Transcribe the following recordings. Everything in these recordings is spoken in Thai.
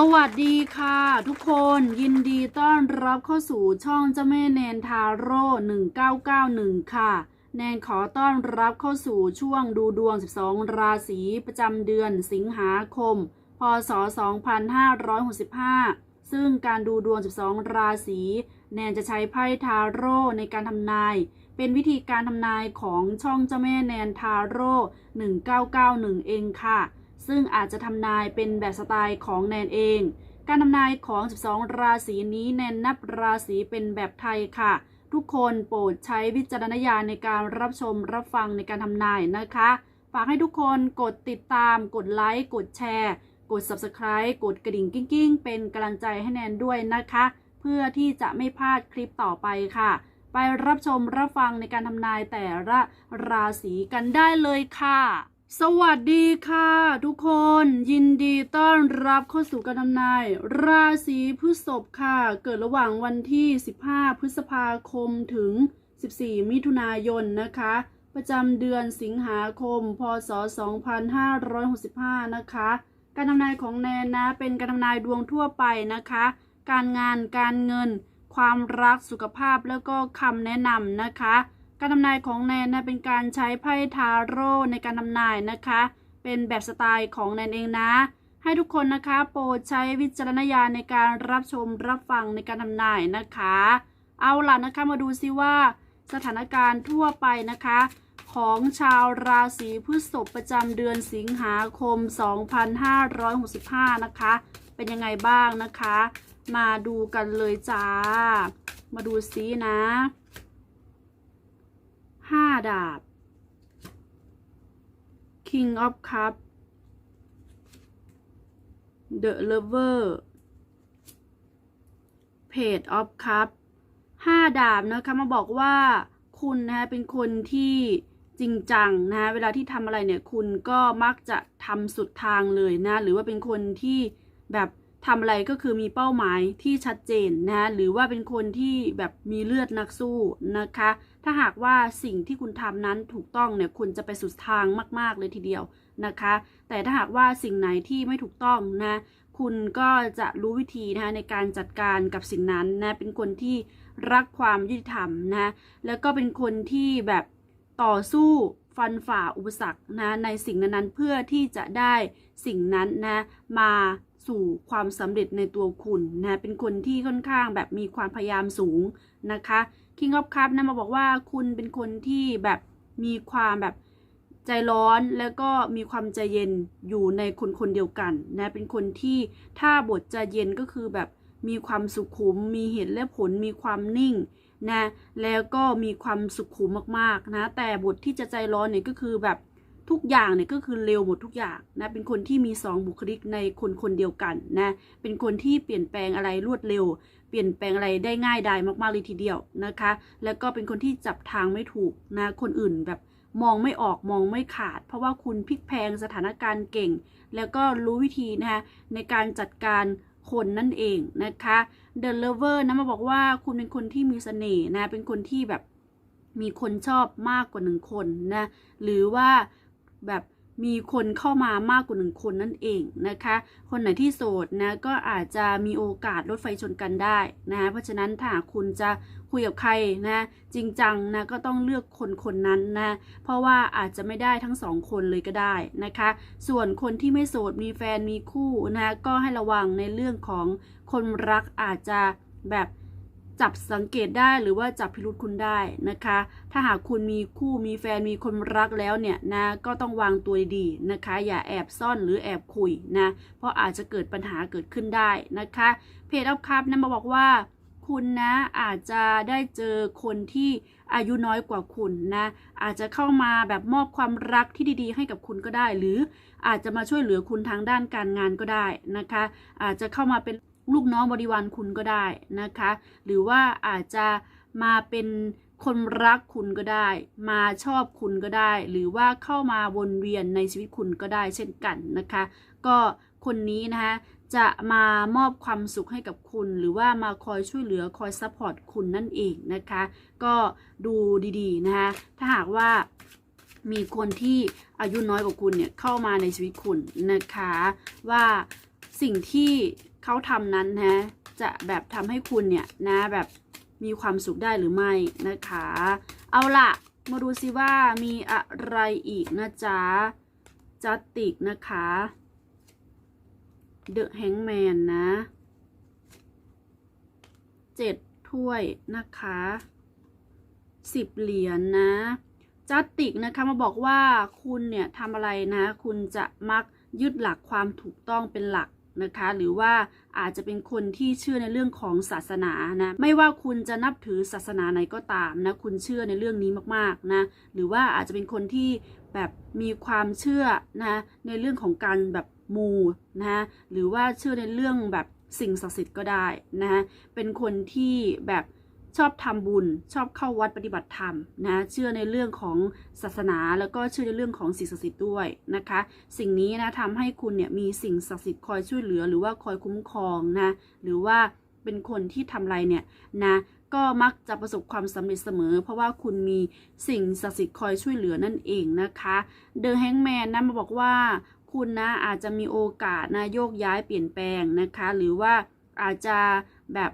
สวัสดีค่ะ ทุกคนยินดีต้อนรับเข้าสู่ช่องเจ้าแม่แนนทาโร่1991 ค่ะ แนนขอต้อนรับเข้าสู่ช่วงดูดวง 12 ราศีประจำเดือนสิงหาคม พศ 2565 ซึ่งการดูดวง 12 ราศีแนนจะใช้ไพ่ทาโร่ในการทำนาย เป็นวิธีการทำนายของช่องเจ้าแม่แนนทาโร่1991 เองค่ะ ซึ่งอาจจะทำนายเป็นแบบสไตล์ของแนนเอง การทำนายของ 12 ราศีนี้แนนนับราศีเป็นแบบไทยค่ะ ทุกคนโปรดใช้วิจารณญาณในการรับชมรับฟังในการทำนายนะคะ ฝากให้ทุกคนกดติดตาม กดไลค์ กดแชร์ กด Subscribe กดกระดิ่งกิ้งๆ เป็นกำลังใจให้แนนด้วยนะคะ เพื่อที่จะไม่พลาดคลิปต่อไปค่ะไปรับชมรับฟังในการทำนายแต่ละราศีกันได้เลยค่ะ สวัสดีค่ะ ทุกคนยินดีต้อนรับเข้าสู่การทำนาย ราศีพฤษภค่ะ เกิดระหว่างวันที่ 15 พฤษภาคมถึง 14 มิถุนายนนะคะ ประจำเดือนสิงหาคม พศ 2565 นะคะ การทำนายของแนนนะ เป็นการทำนายดวงทั่วไปนะคะ การงานการเงิน ความรักสุขภาพแล้วก็คำแนะนำนะคะ การทำนายของแนนนะเป็นการใช้ไพ่ทาโร่ในการทำนายนะคะ เป็นแบบสไตล์ของแนนเองนะ ให้ทุกคนนะคะ โปรดใช้วิจารณญาณในการรับชมรับฟังในการทำนายนะคะ เอาล่ะนะคะมาดูซิว่า สถานการณ์ทั่วไปนะคะ ของชาวราศีพฤษภประจำเดือนสิงหาคม 2565 นะคะ เป็นยังไงบ้างนะคะ มาดูกันเลยจ้า มาดูซินะ ห้าดาบ King of Cup The Lover Page of Cup ห้าดาบนะคะมาบอกว่าคุณนะคะเป็นคนที่จริงจังนะเวลาที่ทำอะไรเนี่ยคุณก็มักจะทำสุดทางเลยนะ หรือว่าเป็นคนที่แบบทำอะไรก็คือมีเป้าหมายที่ชัดเจนนะหรือว่าเป็นคนที่แบบมีเลือดนักสู้นะคะ ถ้าหากว่าสิ่งที่คุณทำนั้นถูกต้องเนี่ยคุณจะไปสุดทางมาก ๆ เลยทีเดียวนะคะ แต่ถ้าหากว่าสิ่งไหนที่ไม่ถูกต้องนะคุณก็จะรู้วิธีนะคะในการจัดการกับสิ่งนั้นนะเป็นคนที่รักความยุติธรรมนะแล้วก็เป็นคนที่แบบต่อสู้ฟันฝ่าอุปสรรคนะในสิ่งนั้นๆเพื่อที่จะได้สิ่งนั้นนะมาสู่ความสำเร็จในตัวคุณนะเป็นคนที่ค่อนข้างแบบมีความพยายามสูงนะคะ King of Cup นะมาบอกว่าคุณเป็นคนที่แบบมีความแบบใจร้อนแล้วก็มีความใจเย็นอยู่ในคนคนเดียวกันนะเป็นคนที่ถ้าบทใจเย็นก็คือแบบมีความสุขุม มีเหตุและผลมีความนิ่งนะแล้วก็มีความสุขุมมากๆนะแต่บทที่จะใจร้อนเนี่ยก็คือแบบทุกอย่างเนี่ยก็คือเร็วหมดทุกอย่างนะเป็นคนที่มีสองบุคลิกในคนคนเดียวกันนะเป็นคนที่เปลี่ยนแปลงอะไรรวดเร็ว เปลี่ยนแปลงอะไรได้ง่ายดายมากๆเลยทีเดียวนะคะ แล้วก็เป็นคนที่จับทางไม่ถูกนะคนอื่นแบบมองไม่ออกมองไม่ขาด เพราะว่าคุณพลิกแพงสถานการณ์เก่ง แล้วก็รู้วิธีนะคะในการจัดการคนนั่นเองนะคะ The Lover นะมาบอกว่าคุณเป็นคนที่มีเสน่ห์นะเป็นคนที่แบบมีคนชอบมากกว่าหนึ่งคนนะหรือว่าแบบ มีคนเข้ามามากกว่าหนึ่งคนนั่นเองนะคะ คนไหนที่โสดนะก็อาจจะมีโอกาสรถไฟชนกันได้นะเพราะฉะนั้นถ้าคุณจะคุยกับใครนะจริงจังนะก็ต้องเลือกคนคนนั้นนะเพราะว่าอาจจะไม่ได้ทั้งสองคนเลยก็ได้นะคะ ส่วนคนที่ไม่โสดมีแฟนมีคู่นะก็ให้ระวังในเรื่องของคนรักอาจจะแบบ จับสังเกตได้หรือว่าจับพิรุษคุณได้นะคะ ถ้าหากคุณมีคู่มีแฟนมีคนรักแล้วเนี่ยนะก็ต้องวางตัวดีๆนะคะ อย่าแอบซ่อนหรือแอบคุยนะ เพราะอาจจะเกิดปัญหาเกิดขึ้นได้นะคะ เพจอัพคัพนะมาบอกว่าคุณนะอาจจะได้เจอคนที่อายุน้อยกว่าคุณนะ อาจจะเข้ามาแบบมอบความรักที่ดี ๆ ให้กับคุณก็ได้ หรืออาจจะมาช่วยเหลือคุณทางด้านการงานก็ได้นะคะ อาจจะเข้ามาเป็น ลูกน้องบริวารคุณก็ได้นะคะ หรือว่าอาจจะมาเป็นคนรักคุณก็ได้ มาชอบคุณก็ได้ หรือว่าเข้ามาวนเวียนในชีวิตคุณก็ได้เช่นกันนะคะ ก็คนนี้นะคะจะมามอบความสุขให้กับคุณ หรือว่ามาคอยช่วยเหลือคอยซัพพอร์ตคุณนั่นเองนะคะ ก็ดูดีๆนะคะถ้าหากว่ามีคนที่อายุน้อยกว่าคุณเนี่ยเข้ามาในชีวิตคุณนะคะ ว่าสิ่งที่ เขาทำนั้นนะจะแบบทำให้คุณเนี่ยนะแบบมีความสุขได้หรือไม่นะคะ เอาล่ะมาดูซิว่ามีอะไรอีกนะจ๊ะจัตติกนะคะเดอะแฮงแมนนะเจ็ดถ้วยนะคะสิบเหรียญนนะจัตติกนะคะมาบอกว่าคุณเนี่ยทำอะไรนะ คุณจะมักยึดหลักความถูกต้องเป็นหลัก นะคะ หรือว่าอาจจะเป็นคนที่เชื่อในเรื่องของศาสนานะ ไม่ว่าคุณจะนับถือศาสนาไหนก็ตามนะ คุณเชื่อในเรื่องนี้มากๆนะ หรือว่าอาจจะเป็นคนที่แบบมีความเชื่อนะในเรื่องของการแบบมูนะหรือว่าเชื่อในเรื่องแบบสิ่งศักดิ์สิทธิ์ก็ได้นะเป็นคนที่แบบ ชอบทำบุญ ชอบเข้าวัดปฏิบัติธรรมนะเชื่อในเรื่องของศาสนาแล้วก็เชื่อในเรื่องของสิ่งศักดิ์สิทธิ์ด้วยนะคะ สิ่งนี้นะทำให้คุณเนี่ยมีสิ่งศักดิ์สิทธิ์คอยช่วยเหลือ หรือว่าคอยคุ้มครองนะหรือว่าเป็นคนที่ทำอะไรเนี่ยนะก็มักจะประสบความสำเร็จเสมอ เพราะว่าคุณมีสิ่งศักดิ์สิทธิ์คอยช่วยเหลือนั่นเองนะคะเดอะแฮงแมนนะมาบอกว่าคุณนะอาจจะมีโอกาสนะโยกย้ายเปลี่ยนแปลงนะคะ หรือว่าอาจจะแบบ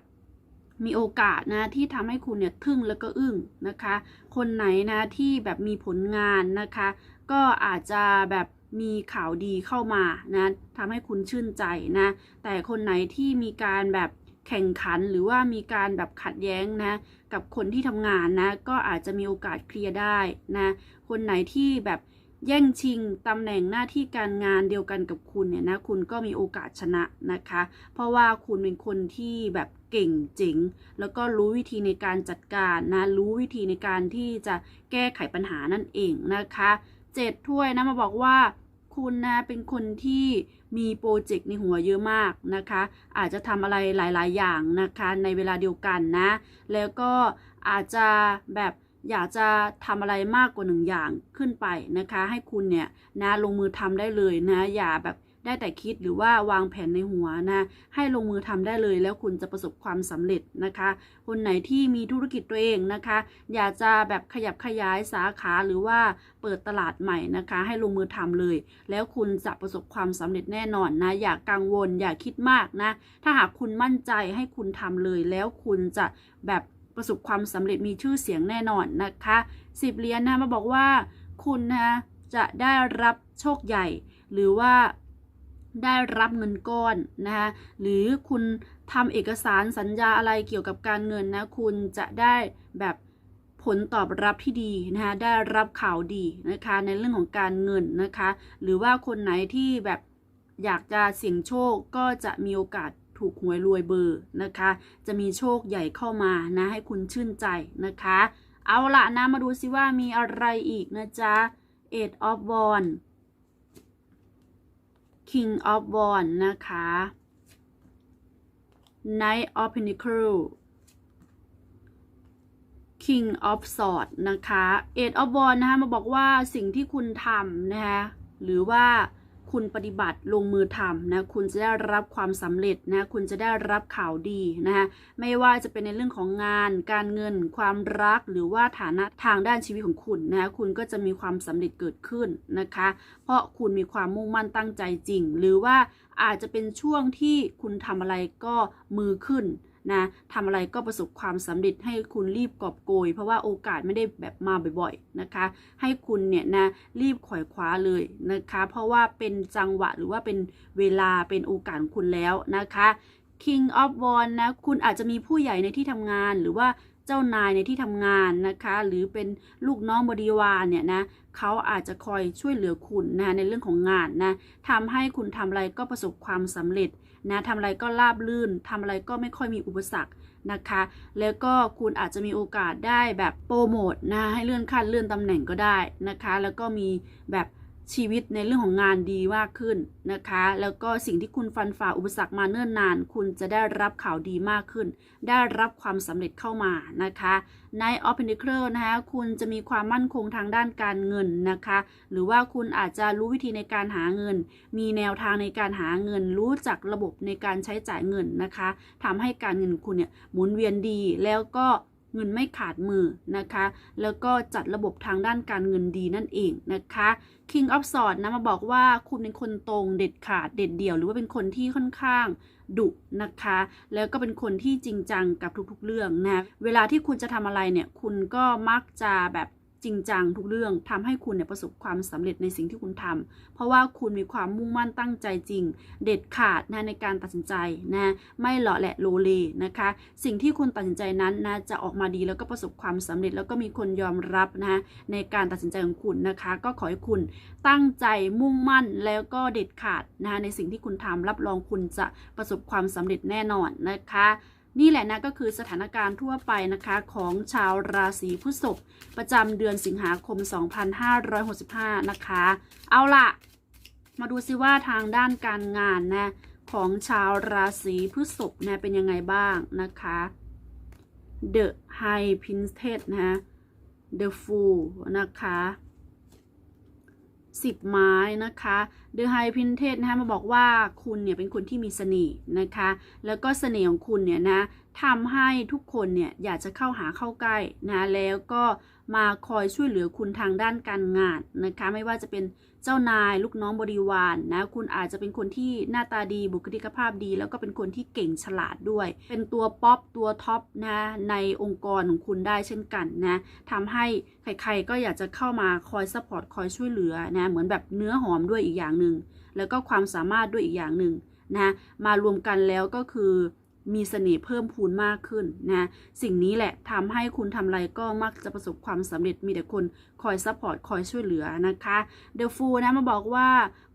มีโอกาสนะที่ทำให้คุณเนี่ยทึ่งแล้วก็อึ้งนะคะ คนไหนนะที่แบบมีผลงานนะคะ ก็อาจจะแบบมีข่าวดีเข้ามานะทำให้คุณชื่นใจนะ แต่คนไหนที่มีการแบบแข่งขันหรือว่ามีการแบบขัดแย้งนะ กับคนที่ทำงานนะ ก็อาจจะมีโอกาสเคลียร์ได้นะ คนไหนที่แบบแย่งชิงตำแหน่งหน้าที่การงานเดียวกันกับคุณเนี่ยนะ คุณก็มีโอกาสชนะนะคะ เพราะว่าคุณเป็นคนที่แบบ เก่งเจ๋งแล้วก็รู้วิธีในการจัดการนะ รู้วิธีในการที่จะแก้ไขปัญหานั่นเองนะคะเจ็ดถ้วยนะมาบอกว่าคุณนะเป็นคนที่มีโปรเจกต์ในหัวเยอะมากนะคะ อาจจะทำอะไรหลาย ๆ อย่างนะคะในเวลาเดียวกันนะ แล้วก็อาจจะแบบอยากจะทำอะไรมากกว่าหนึ่งอย่างขึ้นไปนะคะ ให้คุณเนี่ยนะลงมือทำได้เลยนะ อย่าแบบ ได้แต่คิดหรือว่าวางแผนในหัวนะให้ลงมือทำได้เลยแล้วคุณจะประสบความสำเร็จนะคะ คนไหนที่มีธุรกิจตัวเองนะคะ อยากจะแบบขยับขยายสาขาหรือว่าเปิดตลาดใหม่นะคะ ให้ลงมือทำเลย แล้วคุณจะประสบความสำเร็จแน่นอนนะอย่ากกังวลอย่าคิดมากนะ ถ้าหากคุณมั่นใจให้คุณทำเลย แล้วคุณจะแบบประสบความสำเร็จมีชื่อเสียงแน่นอนนะคะสิบเหรียญนะมาบอกว่าคุณนะจะได้รับโชคใหญ่ หรือว่า ได้รับเงินก้อนนะคะหรือคุณทำเอกสารสัญญาอะไรเกี่ยวกับการเงินนะ คุณจะได้แบบผลตอบรับที่ดีนะคะได้รับข่าวดีนะคะในเรื่องของการเงินนะคะ หรือว่าคนไหนที่แบบอยากจะเสี่ยงโชคก็จะมีโอกาสถูกหวยรวยเบอร์นะคะ จะมีโชคใหญ่เข้ามานะให้คุณชื่นใจนะคะ เอาละนะมาดูซิว่ามีอะไรอีกนะจ๊ะ Eight of Wands King of Wands นะคะ Knight of Pentacles King of Swords นะคะ Eight of Wands นะคะมาบอกว่าสิ่งที่คุณทำนะคะหรือว่า คุณปฏิบัติลงมือทำนะคุณจะได้รับความสำเร็จนะคุณจะได้รับข่าวดีนะคะไม่ว่าจะเป็นในเรื่องของงาน การเงิน ความรักหรือว่าฐานะทางด้านชีวิตของคุณนะคุณก็จะมีความสำเร็จเกิดขึ้นนะคะ เพราะคุณมีความมุ่งมั่นตั้งใจจริง หรือว่าอาจจะเป็นช่วงที่คุณทำอะไรก็มือขึ้น นะทำอะไรก็ประสบความสำเร็จให้คุณรีบกอบโกย เพราะว่าโอกาสไม่ได้แบบมาบ่อยๆนะคะ ให้คุณเนี่ยนะรีบขวอยคว้าเลยนะคะ เพราะว่าเป็นจังหวะหรือว่าเป็นเวลาเป็นโอกาสคุณแล้วนะคะ King of w a n d นะคุณอาจจะมีผู้ใหญ่ในที่ทำงานหรือว่าเจ้านายในที่ทำงานนะคะ หรือเป็นลูกน้องบริวารเนี่ยนะ เขาอาจจะคอยช่วยเหลือคุณนะในเรื่องของงานนะทำให้คุณทำอะไรก็ประสบความสำเร็จนะทำอะไรก็ราบลื่นทำอะไรก็ไม่ค่อยมีอุปสรรคนะคะ แล้วก็คุณอาจจะมีโอกาสได้แบบโปรโมทนะให้เลื่อนขั้นเลื่อนตำแหน่งก็ได้นะคะ แล้วก็มีแบบ ชีวิตในเรื่องของงานดีมากขึ้นนะคะ แล้วก็สิ่งที่คุณฟันฝ่าอุปสรรคมาเนิ่นนาน คุณจะได้รับข่าวดีมากขึ้น ได้รับความสำเร็จเข้ามานะคะในออฟเพนดิเคอร์นะคะคุณจะมีความมั่นคงทางด้านการเงินนะคะ หรือว่าคุณอาจจะรู้วิธีในการหาเงิน มีแนวทางในการหาเงิน รู้จักระบบในการใช้จ่ายเงินนะคะทำให้การเงินคุณเนี่ยหมุนเวียนดีแล้วก็ เงินไม่ขาดมือนะคะ แล้วก็จัดระบบทางด้านการเงินดีนั่นเองนะคะ King of Swords นะมาบอกว่าคุณเป็นคนตรงเด็ดขาดเด็ดเดี่ยว หรือว่าเป็นคนที่ค่อนข้างดุนะคะ แล้วก็เป็นคนที่จริงจังกับทุกๆเรื่องนะ เวลาที่คุณจะทำอะไรเนี่ย คุณก็มักจะแบบ จริงจังทุกเรื่องทำให้คุณเนี่ยประสบความสำเร็จในสิ่งที่คุณทำเพราะว่าคุณมีความมุ่งมั่นตั้งใจจริง เด็ดขาดนะในการตัดสินใจนะไม่เหลาะแหละโลเลนะคะ สิ่งที่คุณตัดสินใจนั้นนะจะออกมาดีแล้วก็ประสบความสำเร็จ แล้วก็มีคนยอมรับนะในการตัดสินใจของคุณนะคะ ก็ขอให้คุณตั้งใจมุ่งมั่นแล้วก็เด็ดขาดนะในสิ่งที่คุณทำรับรองคุณจะประสบความสำเร็จแน่นอนนะคะ นี่แหละนะก็คือสถานการณ์ทั่วไปนะคะของชาวราศีพฤษภประจำเดือนสิงหาคม 2565 นะคะ เอาล่ะ มาดูซิว่าทางด้านการงานนะของชาวราศีพฤษภนะเป็นยังไงบ้างนะคะ The High Princess นะ The Fool นะคะ สิบไม้นะคะ The High Princess นะคะมาบอกว่าคุณเนี่ยเป็นคนที่มีเสน่ห์นะคะ แล้วก็เสน่ห์ของคุณเนี่ยนะทำให้ทุกคนเนี่ยอยากจะเข้าหาเข้าใกล้นะแล้วก็มาคอยช่วยเหลือคุณทางด้านการงานนะคะ ไม่ว่าจะเป็น เจ้านายลูกน้องบริวารนนะคุณอาจจะเป็นคนที่หน้าตาดีบุคลิกภาพดี แล้วก็เป็นคนที่เก่งฉลาดด้วย เป็นตัวป๊อปตัวท็อปนะในองค์กรของคุณได้เช่นกันนะทำให้ใครๆก็อยากจะเข้ามาคอยซัพพอร์ตคอยช่วยเหลือนะเหมือนแบบเนื้อหอมด้วยอีกอย่างหนึ่งแล้วก็ความสามารถด้วยอีกอย่างหนึ่งนะมารวมกันแล้วก็คือ มีเสน่ห์เพิ่มพูนมากขึ้นนะสิ่งนี้แหละทำให้คุณทำอะไรก็มักจะประสบความสำเร็จมีแต่คนคอยซัพพอร์ตคอยช่วยเหลือนะคะเดอะฟูนะมาบอกว่า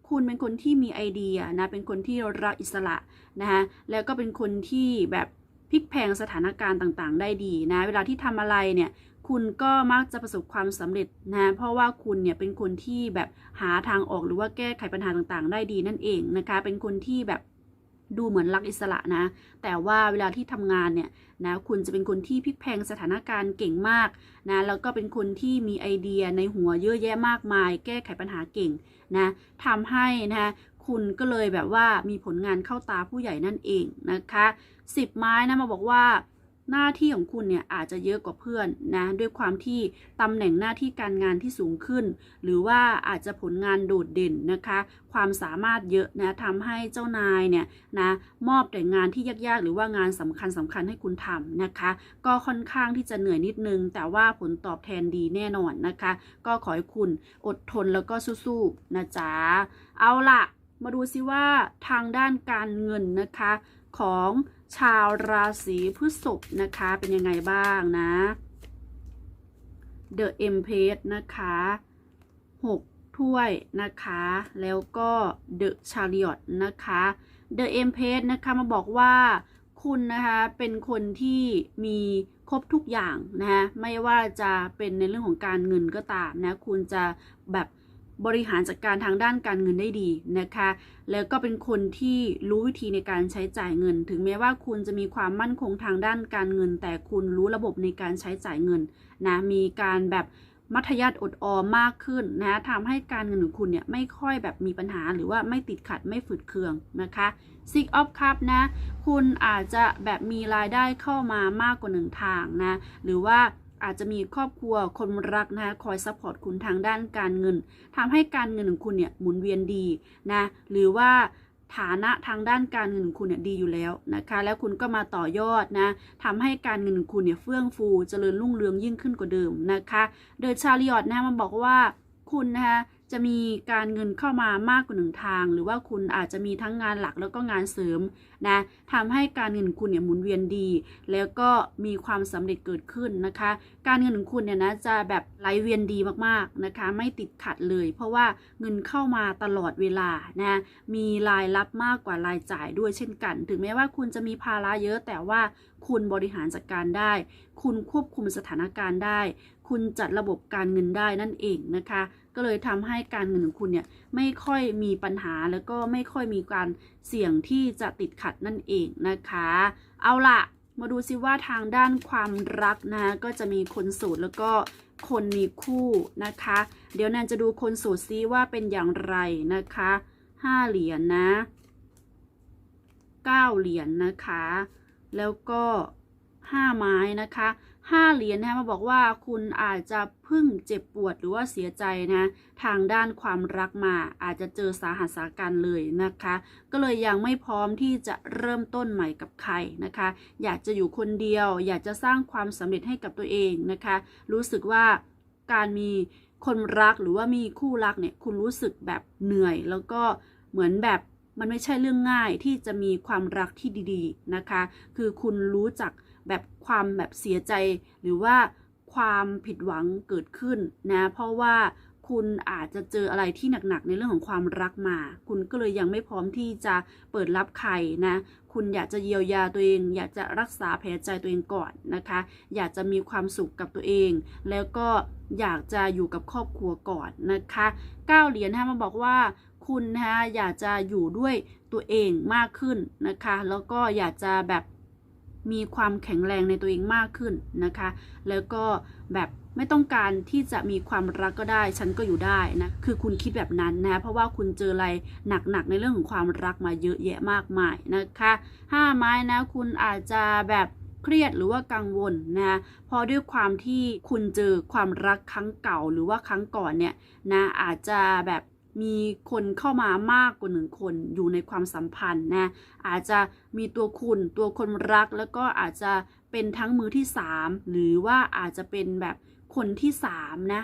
คุณเป็นคนที่มีไอเดียนะเป็นคนที่รักอิสระนะคะแล้วก็เป็นคนที่แบบพลิกแพงสถานการณ์ต่างๆ ได้ดีนะเวลาที่ทำอะไรเนี่ยคุณก็มักจะประสบความสำเร็จนะเพราะว่าคุณเนี่ยเป็นคนที่แบบหาทางออกหรือว่าแก้ไขปัญหาต่างๆ ได้ดีนั่นเองนะคะเป็นคนที่แบบ ดูเหมือนรักอิสระนะ แต่ว่าเวลาที่ทำงานเนี่ยนะคุณจะเป็นคนที่พลิกแพงสถานการณ์เก่งมากนะแล้วก็เป็นคนที่มีไอเดียในหัวเยอะแยะมากมาย แก้ไขปัญหาเก่งนะทำให้นะคุณก็เลยแบบว่ามีผลงานเข้าตาผู้ใหญ่นั่นเองนะคะสิบไม้นะมาบอกว่า หน้าที่ของคุณเนี่ยอาจจะเยอะกว่าเพื่อนนะด้วยความที่ตำแหน่งหน้าที่การงานที่สูงขึ้น หรือว่าอาจจะผลงานโดดเด่นนะคะ ความสามารถเยอะนะทำให้เจ้านายเนี่ยนะมอบแต่งานที่ยากๆ หรือว่างานสำคัญสำคัญให้คุณทำนะคะ ก็ค่อนข้างที่จะเหนื่อยนิดนึง แต่ว่าผลตอบแทนดีแน่นอนนะคะ ก็ขอให้คุณอดทนแล้วก็สู้ๆนะจ๊ะเอาล่ะ มาดูซิว่าทางด้านการเงินนะคะของ ชาวราศีพฤษภนะคะ เป็นยังไงบ้างนะ The Empress นะคะ6ถ้วยนะคะ แล้วก็ The Chariot นะคะ The Empress นะคะมาบอกว่าคุณนะคะเป็นคนที่มีครบทุกอย่างนะคะไม่ว่าจะเป็นในเรื่องของการเงินก็ตามนะ คุณจะแบบ บริหารจัดการทางด้านการเงินได้ดีนะคะ แล้วก็เป็นคนที่รู้วิธีในการใช้จ่ายเงิน ถึงแม้ว่าคุณจะมีความมั่นคงทางด้านการเงิน แต่คุณรู้ระบบในการใช้จ่ายเงินนะ มีการแบบมัธยัติอดออมมากขึ้นนะทำให้การเงินของคุณเนี่ยไม่ค่อยแบบมีปัญหาหรือว่าไม่ติดขัดไม่ฝืดเคืองนะคะ Six of Cup นะ คุณอาจจะแบบมีรายได้เข้ามามากกว่าหนึ่งทางนะ หรือว่า อาจจะมีครอบครัวคนรักนะคะคอยซัพพอร์ตคุณทางด้านการเงินทำให้การเงินของคุณเนี่ยหมุนเวียนดีนะหรือว่าฐานะทางด้านการเงินของคุณเนี่ยดีอยู่แล้วนะคะ แล้วคุณก็มาต่อยอดนะทำให้การเงินของคุณเนี่ยเฟื่องฟูเจริญรุ่งเรืองยิ่งขึ้นกว่าเดิมนะคะเดอชาริออตนะมันบอกว่าคุณนะคะ จะมีการเงินเข้ามามากกว่าหนึ่งทาง หรือว่าคุณอาจจะมีทั้งงานหลักแล้วก็งานเสริมนะทำให้การเงินคุณเนี่ยหมุนเวียนดี แล้วก็มีความสำเร็จเกิดขึ้นนะคะ การเงินของคุณเนี่ยนะจะแบบไหลเวียนดีมากๆนะคะ ไม่ติดขัดเลย เพราะว่าเงินเข้ามาตลอดเวลานะมีรายรับมากกว่ารายจ่ายด้วยเช่นกัน ถึงแม้ว่าคุณจะมีภาระเยอะแต่ว่าคุณบริหารจัดการได้ คุณควบคุมสถานการณ์ได้ คุณจัดระบบการเงินได้นั่นเองนะคะ ก็เลยทำให้การเงินของคุณเนี่ยไม่ค่อยมีปัญหาแล้วก็ไม่ค่อยมีการเสี่ยงที่จะติดขัดนั่นเองนะคะ เอาล่ะมาดูซิว่าทางด้านความรักนะก็จะมีคนโสดแล้วก็คนมีคู่นะคะ เดี๋ยวแนนจะดูคนโสดซิว่าเป็นอย่างไรนะคะห้าเหรียญนะเก้าเหรียญนะคะ แล้วก็ห้าไม้นะคะ ห้าเหรียญนะคะมาบอกว่าคุณอาจจะพิ่งเจ็บปวดหรือว่าเสียใจนะทางด้านความรักมาอาจจะเจอสาหัสสาการเลยนะคะ ก็เลยยังไม่พร้อมที่จะเริ่มต้นใหม่กับใครนะคะ อยากจะอยู่คนเดียว อยากจะสร้างความสำเร็จให้กับตัวเองนะคะ รู้สึกว่าการมีคนรักหรือว่ามีคู่รักเนี่ยคุณรู้สึกแบบเหนื่อย แล้วก็เหมือนแบบมันไม่ใช่เรื่องง่ายที่จะมีความรักที่ดี ๆนะคะ คือคุณรู้จัก แบบความแบบเสียใจ หรือว่าความผิดหวังเกิดขึ้นนะเพราะว่าคุณอาจจะเจออะไรที่หนักๆในเรื่องของความรักมา คุณก็เลยยังไม่พร้อมที่จะเปิดรับใครนะ คุณอยากจะเยียวยาตัวเอง อยากจะรักษาแผลใจตัวเองก่อนนะคะ อยากจะมีความสุขกับตัวเอง แล้วก็อยากจะอยู่กับครอบครัวก่อนนะคะเก้าเหรียญนะมาบอกว่าคุณนะอยากจะอยู่ด้วยตัวเองมากขึ้นนะคะ แล้วก็อยากจะแบบ มีความแข็งแรงในตัวเองมากขึ้นนะคะ แล้วก็แบบไม่ต้องการที่จะมีความรักก็ได้ ฉันก็อยู่ได้นะ คือคุณคิดแบบนั้นนะ เพราะว่าคุณเจออะไรหนักๆในเรื่องของความรักมาเยอะแยะมากมายนะคะห้าไม้นะ คุณอาจจะแบบเครียดหรือว่ากังวลนะเพราะด้วยความที่คุณเจอความรักครั้งเก่าหรือว่าครั้งก่อนเนี่ยนะอาจจะแบบ มีคนเข้ามามากกว่าหนึ่งคนอยู่ในความสัมพันธ์นะอาจจะมีตัวคุณตัวคนรัก แล้วก็อาจจะเป็นทั้งมือที่สามหรือว่าอาจจะเป็นแบบคนที่สามนะ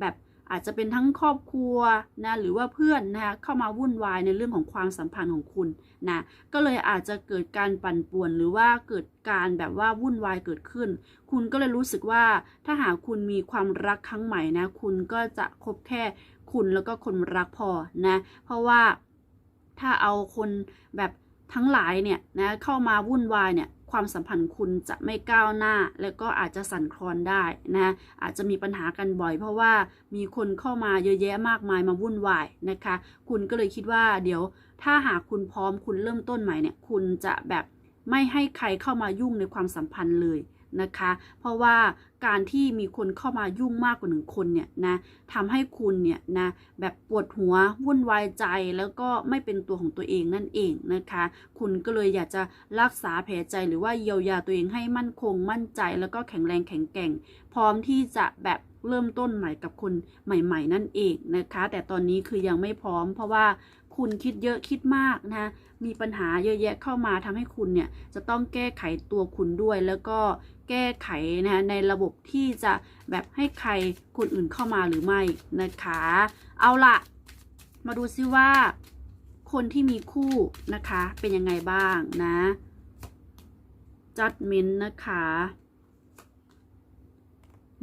แบบอาจจะเป็นทั้งครอบครัวนะหรือว่าเพื่อนนะคะเข้ามาวุ่นวายในเรื่องของความสัมพันธ์ของคุณนะก็เลยอาจจะเกิดการปั่นป่วนหรือว่าเกิดการแบบว่าวุ่นวายเกิดขึ้น คุณก็เลยรู้สึกว่าถ้าหากคุณมีความรักครั้งใหม่นะ คุณก็จะคบแค่ คุณแล้วก็คนรักพอนะ เพราะว่าถ้าเอาคนแบบทั้งหลายเนี่ยนะเข้ามาวุ่นวายเนี่ยความสัมพันธ์คุณจะไม่ก้าวหน้า แล้วก็อาจจะสั่นคลอนได้นะอาจจะมีปัญหากันบ่อย เพราะว่ามีคนเข้ามาเยอะแยะมากมายมาวุ่นวายนะคะ คุณก็เลยคิดว่าเดี๋ยวถ้าหากคุณพร้อมคุณเริ่มต้นใหม่เนี่ยคุณจะแบบไม่ให้ใครเข้ามายุ่งในความสัมพันธ์เลยนะคะ เพราะว่า การที่มีคนเข้ามายุ่งมากกว่าหนึ่งคนเนี่ยนะทำให้คุณเนี่ยนะแบบปวดหัววุ่นวายใจแล้วก็ไม่เป็นตัวของตัวเองนั่นเองนะคะ คุณก็เลยอยากจะรักษาแผลใจหรือว่าเยียวยาตัวเองให้มั่นคงมั่นใจ แล้วก็แข็งแรงแข็งแกร่ง พร้อมที่จะแบบเริ่มต้นใหม่กับคนใหม่ ๆ นั่นเองนะคะ แต่ตอนนี้คือยังไม่พร้อมเพราะว่า คุณคิดเยอะคิดมากนะมีปัญหาเยอะแยะเข้ามาทำให้คุณเนี่ยจะต้องแก้ไขตัวคุณด้วย แล้วก็แก้ไขนะในระบบที่จะแบบให้ใครคนอื่นเข้ามาหรือไม่นะคะ เอาละมาดูซิว่า คนที่มีคู่นะคะเป็นยังไงบ้างนะ judgment นะคะ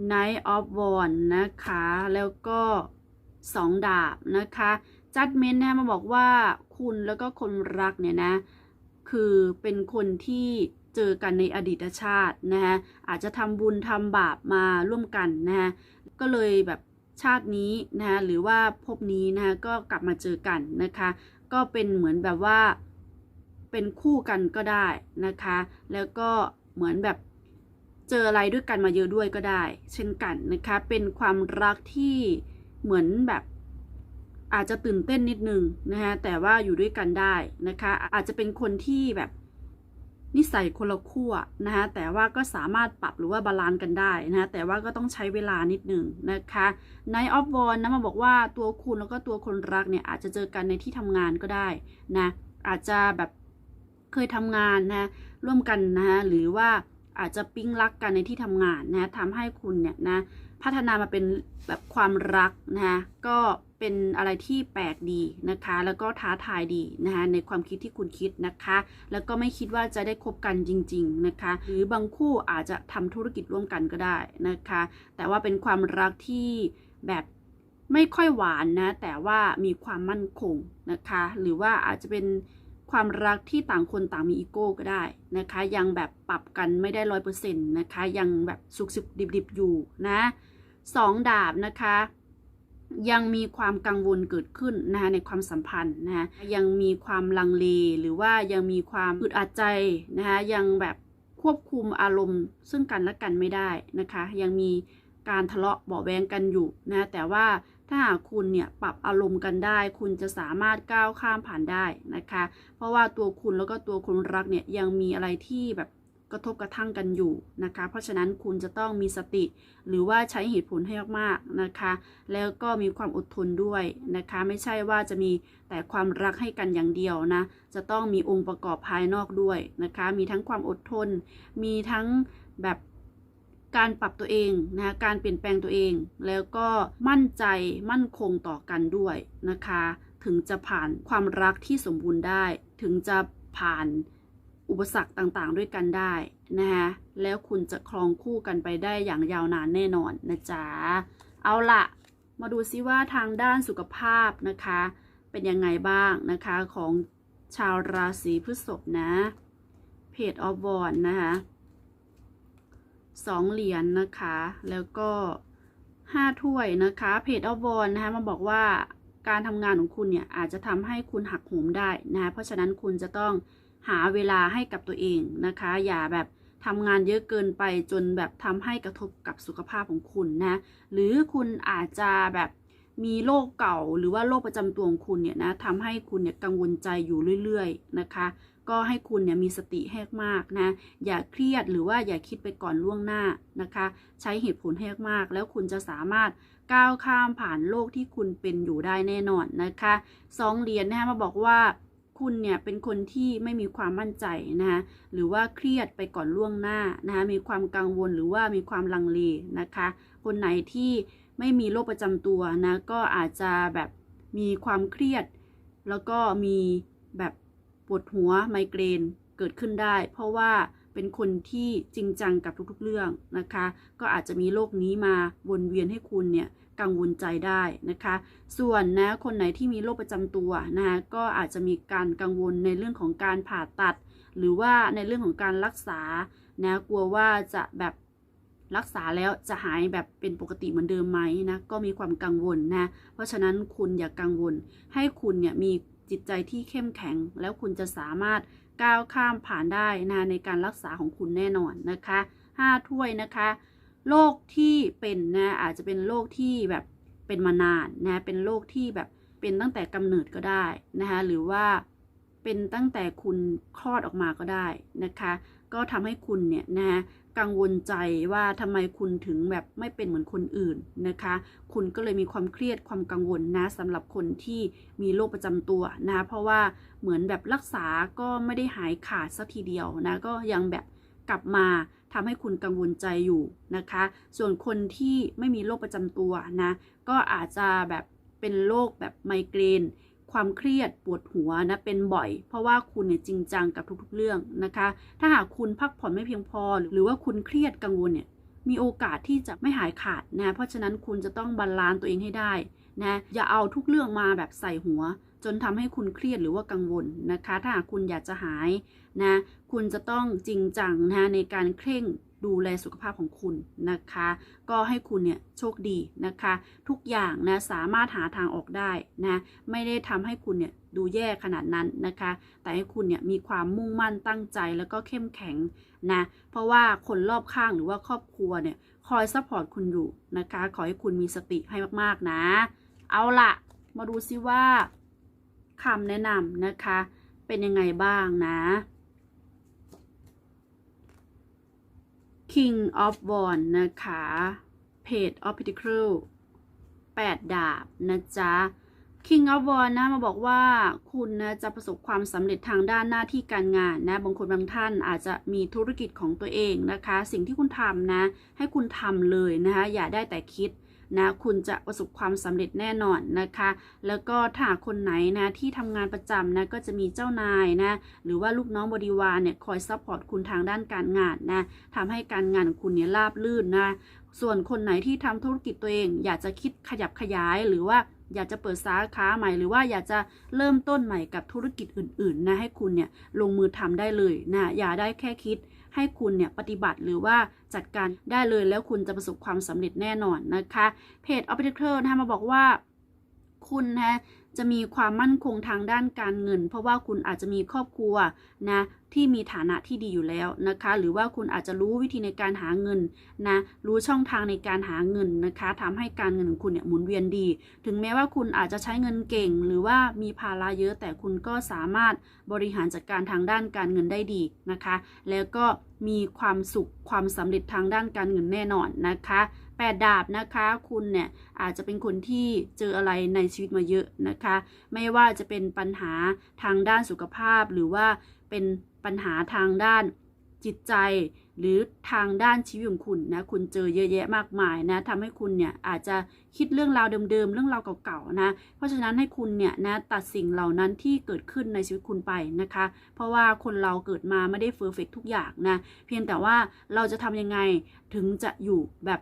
Knight of Wands นะคะ แล้วก็สองดาบนะคะ judgment นะมาบอกว่าคุณแล้วก็คนรักเนี่ยนะ คือเป็นคนที่เจอกันในอดีตชาตินะฮะอาจจะทำบุญทำบาปมาร่วมกันนะฮะก็เลยแบบชาตินี้นะฮะหรือว่าภพนี้นะฮะก็กลับมาเจอกันนะคะ ก็เป็นเหมือนแบบว่าเป็นคู่กันก็ได้นะคะ แล้วก็เหมือนแบบเจออะไรด้วยกันมาเยอะด้วยก็ได้ เช่นกันนะคะ เป็นความรักที่เหมือนแบบ อาจจะตื่นเต้นนิดนึงนะคะแต่ว่าอยู่ด้วยกันได้นะคะ อาจจะเป็นคนที่แบบนิสัยคนละขั้วนะคะแต่ว่าก็สามารถปรับหรือว่าบาลานซ์กันได้นะแต่ว่าก็ต้องใช้เวลานิดหนึ่งนะคะในออฟวอนนะมาบอกว่าตัวคุณแล้วก็ตัวคนรักเนี่ยอาจจะเจอกันในที่ทำงานก็ได้นะอาจจะแบบเคยทำงานนะร่วมกันนะหรือว่าอาจจะปิ๊งรักกันในที่ทำงานนะทำให้คุณเนี่ยนะพัฒนามาเป็นแบบความรักนะคะก็ เป็นอะไรที่แปลกดีนะคะ แล้วก็ท้าทายดีนะคะในความคิดที่คุณคิดนะคะ แล้วก็ไม่คิดว่าจะได้คบกันจริง ๆนะคะ หรือบางคู่อาจจะทำธุรกิจร่วมกันก็ได้นะคะ แต่ว่าเป็นความรักที่แบบไม่ค่อยหวานนะ แต่ว่ามีความมั่นคงนะคะ หรือว่าอาจจะเป็นความรักที่ต่างคนต่างมีอีโก้ก็ได้นะคะ ยังแบบปรับกันไม่ได้ร้อยเปอร์เซ็นต์นะคะ ยังแบบสุกสุกดิบๆอยู่นะสองดาบนะคะ ยังมีความกังวลเกิดขึ้นนะคะในความสัมพันธ์นะคะยังมีความลังเลหรือว่ายังมีความอึดอัดใจนะคะยังแบบควบคุมอารมณ์ซึ่งกันและกันไม่ได้นะคะ ยังมีการทะเลาะเบาแวงกันอยู่นะแต่ว่าถ้าหากคุณเนี่ยปรับอารมณ์กันได้ คุณจะสามารถก้าวข้ามผ่านได้นะคะ เพราะว่าตัวคุณแล้วก็ตัวคนรักเนี่ยยังมีอะไรที่แบบ กระทบกระทั่งกันอยู่นะคะ เพราะฉะนั้นคุณจะต้องมีสติ หรือว่าใช้เหตุผลให้มากๆนะคะ แล้วก็มีความอดทนด้วยนะคะ ไม่ใช่ว่าจะมีแต่ความรักให้กันอย่างเดียวนะ จะต้องมีองค์ประกอบภายนอกด้วยนะคะ มีทั้งความอดทน มีทั้งแบบการปรับตัวเองนะคะการเปลี่ยนแปลงตัวเอง แล้วก็มั่นใจมั่นคงต่อกันด้วยนะคะ ถึงจะผ่านความรักที่สมบูรณ์ได้ ถึงจะผ่าน อุปสรรคต่างๆ ด้วยกันได้นะคะแล้วคุณจะครองคู่กันไปได้อย่างยาวนานแน่นอนนะจ๊ะ เอาละมาดูซิว่าทางด้านสุขภาพนะคะ เป็นยังไงบ้างนะคะของชาวราศีพฤษภนะเพจออฟวอนนะคะสองเหรียญนนะคะ แล้วก็ห้าถ้วยนะคะเพจออฟวอนนะคะมาบอกว่าการทำงานของคุณเนี่ยอาจจะทำให้คุณหักโหมได้นะคะเพราะฉะนั้นคุณจะต้อง หาเวลาให้กับตัวเองนะคะ อย่าแบบทำงานเยอะเกินไปจนแบบทำให้กระทบกับสุขภาพของคุณนะ หรือคุณอาจจะแบบมีโรคเก่าหรือว่าโรคประจำตัวของคุณเนี่ยนะทำให้คุณเนี่ยกังวลใจอยู่เรื่อยๆนะคะ ก็ให้คุณเนี่ยมีสติให้มากนะ อย่าเครียดหรือว่าอย่าคิดไปก่อนล่วงหน้านะคะ ใช้เหตุผลให้มาก แล้วคุณจะสามารถก้าวข้ามผ่านโลกที่คุณเป็นอยู่ได้แน่นอนนะคะสองเหรียญนะคะมาบอกว่า คุณเนี่ยเป็นคนที่ไม่มีความมั่นใจนะคะหรือว่าเครียดไปก่อนล่วงหน้านะคะมีความกังวลหรือว่ามีความลังเลนะคะ คนไหนที่ไม่มีโรคประจำตัวนะก็อาจจะแบบมีความเครียด แล้วก็มีแบบปวดหัวไมเกรนเกิดขึ้นได้ เพราะว่าเป็นคนที่จริงจังกับทุกๆเรื่องนะคะ ก็อาจจะมีโรคนี้มาวนเวียนให้คุณเนี่ย กังวลใจได้นะคะ ส่วนนะคนไหนที่มีโรคประจำตัวนะคะก็อาจจะมีการกังวลในเรื่องของการผ่าตัด หรือว่าในเรื่องของการรักษานะกลัวว่าจะแบบรักษาแล้วจะหายแบบเป็นปกติเหมือนเดิมไหมนะก็มีความกังวลนะเพราะฉะนั้นคุณอย่ากกังวล ให้คุณเนี่ยมีจิตใจที่เข้มแข็ง แล้วคุณจะสามารถก้าวข้ามผ่านได้นะในการรักษาของคุณแน่นอนนะคะห้าถ้วยนะคะ โรคที่เป็นนะอาจจะเป็นโรคที่แบบเป็นมานานนะเป็นโรคที่แบบเป็นตั้งแต่กำเนิดก็ได้นะคะหรือว่าเป็นตั้งแต่คุณคลอดออกมาก็ได้นะคะ ก็ทำให้คุณเนี่ยนะกังวลใจว่าทำไมคุณถึงแบบไม่เป็นเหมือนคนอื่นนะคะ คุณก็เลยมีความเครียดความกังวลนะสำหรับคนที่มีโรคประจำตัวนะเพราะว่าเหมือนแบบรักษาก็ไม่ได้หายขาดสักทีเดียวนะก็ยังแบบ กลับมาทำให้คุณกังวลใจอยู่นะคะ ส่วนคนที่ไม่มีโรคประจำตัวนะ ก็อาจจะแบบเป็นโรคแบบไมเกรน ความเครียดปวดหัวนะเป็นบ่อย เพราะว่าคุณเนี่ยจริงจังกับทุกๆเรื่องนะคะ ถ้าหากคุณพักผ่อนไม่เพียงพอ หรือว่าคุณเครียดกังวลเนี่ยมีโอกาสที่จะไม่หายขาดนะ เพราะฉะนั้นคุณจะต้องบาลานซ์ตัวเองให้ได้นะอย่าเอาทุกเรื่องมาแบบใส่หัว จนทำให้คุณเครียดหรือว่ากังวลนะคะ ถ้าหากคุณอยากจะหายนะ คุณจะต้องจริงจังนะในการเคร่งดูแลสุขภาพของคุณนะคะ ก็ให้คุณเนี่ยโชคดีนะคะ ทุกอย่างนะสามารถหาทางออกได้นะไม่ได้ทำให้คุณเนี่ยดูแย่ขนาดนั้นนะคะ แต่ให้คุณเนี่ยมีความมุ่งมั่นตั้งใจแล้วก็เข้มแข็งนะเพราะว่าคนรอบข้างหรือว่าครอบครัวเนี่ยคอยซัพพอร์ตคุณอยู่นะคะ ขอให้คุณมีสติให้มากๆนะ เอาละมาดูซิว่าคำแนะนำนะคะ เป็นยังไงบ้างนะ King of Wands นะคะ Page of Pentacles 8 ดาบนะจ๊ะ King of Wands นะมาบอกว่าคุณนะจะประสบความสำเร็จทางด้านหน้าที่การงานนะบางคนบางท่านอาจจะมีธุรกิจของตัวเองนะคะ สิ่งที่คุณทำนะ ให้คุณทำเลยนะคะ อย่าได้แต่คิด นะคุณจะประสบความสำเร็จแน่นอนนะคะ แล้วก็ถ้าคนไหนนะที่ทำงานประจำนะก็จะมีเจ้านายนะหรือว่าลูกน้องบริวารเนี่ยคอยซัพพอร์ตคุณทางด้านการงานนะทำให้การงานของคุณเนี่ยราบลื่นนะส่วนคนไหนที่ทำธุรกิจตัวเอง อยากจะคิดขยับขยายหรือว่า อยากจะเปิดสาขาใหม่หรือว่าอยากจะเริ่มต้นใหม่กับธุรกิจอื่นๆนะให้คุณเนี่ยลงมือทำได้เลยนะอย่าได้แค่คิดให้คุณเนี่ยปฏิบัติหรือว่าจัดการได้เลยแล้วคุณจะประสบความสำเร็จแน่นอนนะคะเพจ o p p e r a t o r นะคะมาบอกว่า คุณนะจะมีความมั่นคงทางด้านการเงิน เพราะว่าคุณอาจจะมีครอบครัวนะที่มีฐานะที่ดีอยู่แล้วนะคะ หรือว่าคุณอาจจะรู้วิธีในการหาเงินนะรู้ช่องทางในการหาเงินนะคะทำให้การเงินของคุณเนี่ยหมุนเวียนดี ถึงแม้ว่าคุณอาจจะใช้เงินเก่ง หรือว่ามีภาระเยอะแต่คุณก็สามารถบริหารจัดการทางด้านการเงินได้ดีนะคะ แล้วก็มีความสุขความสำเร็จทางด้านการเงินแน่นอนนะคะ แปดดาบนะคะ คุณเนี่ยอาจจะเป็นคนที่เจออะไรในชีวิตมาเยอะนะคะ ไม่ว่าจะเป็นปัญหาทางด้านสุขภาพ หรือว่าเป็นปัญหาทางด้านจิตใจ หรือทางด้านชีวิตของคุณนะคุณเจอเยอะแยะมากมายนะทำให้คุณเนี่ยอาจจะคิดเรื่องราวเดิมๆเรื่องราวเก่าๆนะ เพราะฉะนั้นให้คุณเนี่ยนะตัดสิ่งเหล่านั้นที่เกิดขึ้นในชีวิตคุณไปนะคะ เพราะว่าคนเราเกิดมาไม่ได้เฟอร์เฟกทุกอย่างนะเพียงแต่ว่าเราจะทำยังไงถึงจะอยู่แบบ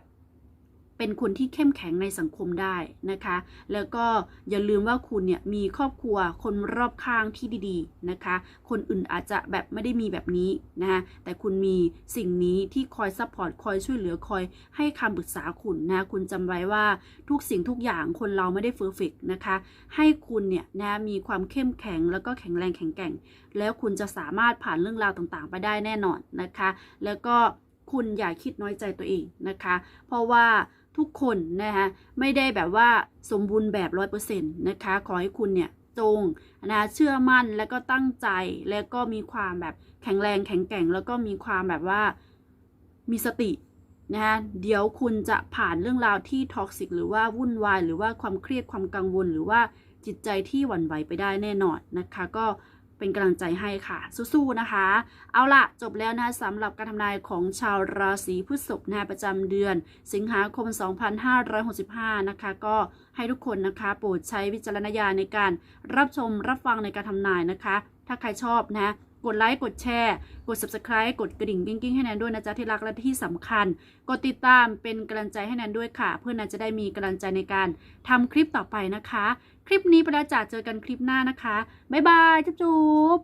เป็นคนที่เข้มแข็งในสังคมได้นะคะ แล้วก็อย่าลืมว่าคุณเนี่ยมีครอบครัวคนรอบข้างที่ดีๆนะคะ คนอื่นอาจจะแบบไม่ได้มีแบบนี้นะคะแต่คุณมีสิ่งนี้ที่คอยซัพพอร์ตคอยช่วยเหลือคอยให้คำปรึกษาคุณนะ คุณจำไว้ว่าทุกสิ่งทุกอย่างคนเราไม่ได้เฟอร์เฟกนะคะ ให้คุณเนี่ยนะมีความเข้มแข็งแล้วก็แข็งแรงแข็งแกร่ง แล้วคุณจะสามารถผ่านเรื่องราวต่างๆ ไปได้แน่นอนนะคะ แล้วก็คุณอย่าคิดน้อยใจตัวเองนะคะ เพราะว่า ทุกคนนะคะไม่ได้แบบว่าสมบูรณ์แบบร้อยเปอร์เซ็นต์นะคะขอให้คุณเนี่ยจงนะเชื่อมั่นแล้วก็ตั้งใจแล้วก็มีความแบบแข็งแรงแข็งแกร่ง แล้วก็มีความแบบว่ามีสตินะคะเดี๋ยวคุณจะผ่านเรื่องราวที่ท็อกซิกหรือว่าวุ่นวายหรือว่าความเครียดความกังวล หรือว่าจิตใจที่หวั่นไหวไปได้แน่นอนนะคะ ก็ เป็นกำลังใจให้ค่ะ สู้ๆนะคะ เอาละจบแล้วนะสำหรับการทำนายของชาวราศีพฤษภนะประจำเดือน สิงหาคม 2565 นะคะ ก็ให้ทุกคนนะคะโปรดใช้วิจารณญาณในการรับชมรับฟังในการทำนายนะคะ ถ้าใครชอบนะกดไลค์กดแชร์ กด subscribe กดกระดิ่งกิ้งๆให้แนนด้วยนะจ๊ะที่รักและที่สำคัญ กดติดตามเป็นกำลังใจให้แนนด้วยค่ะ เพื่อนแนนจะได้มีกำลังใจในการทำคลิปต่อไปนะคะ คลิปนี้ไปแล้วจ้าเจอกันคลิปหน้านะคะ บ๊ายบายจุ๊บ